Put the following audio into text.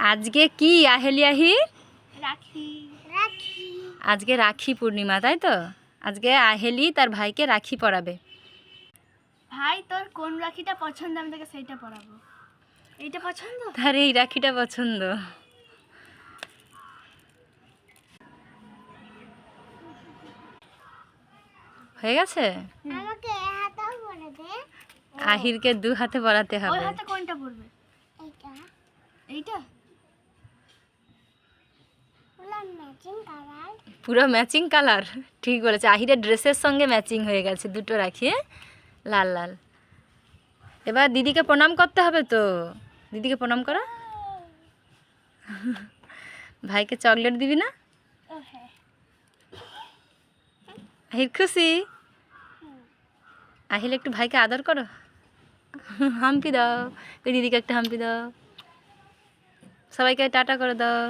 আজকে কি আহেলি আহির রাখি। রাখি। আজকে রাখি পূর্ণিমা তাই তো? আজকে আহেলি তার ভাইকে রাখি পরাবে। ভাই তোর কোন রাখিটা পছন্দ? আমি তোকে সেইটা পরাবো। এইটা পছন্দ? তার এই রাখিটা পছন্দ। হয়ে গেছে? আমাকে হাতাও বলে দে। আহিরকে দু হাতে পরাতে ওই হবে। হাতে কোনটা পড়বে এইটা। এইটা ম্যাচিং কালার পুরো ম্যাচিং কালার ঠিক বলেছে। আহিরের ড্রেসের সঙ্গে ম্যাচিং হয়ে গেছে দুটো রাখি হ্যাঁ? লাল লাল। এবার দিদিকে প্রণাম করতে হবে তো। দিদিকে প্রণাম করো। ভাইকে চকলেট দিবি না? হ্যাঁ। আহির খুশি? আহিল একটু ভাইকে আদর করো। হাম্পি দাও। দিদিকে একটা হাম্পি দাও। সবাইকে টাটা করে দাও।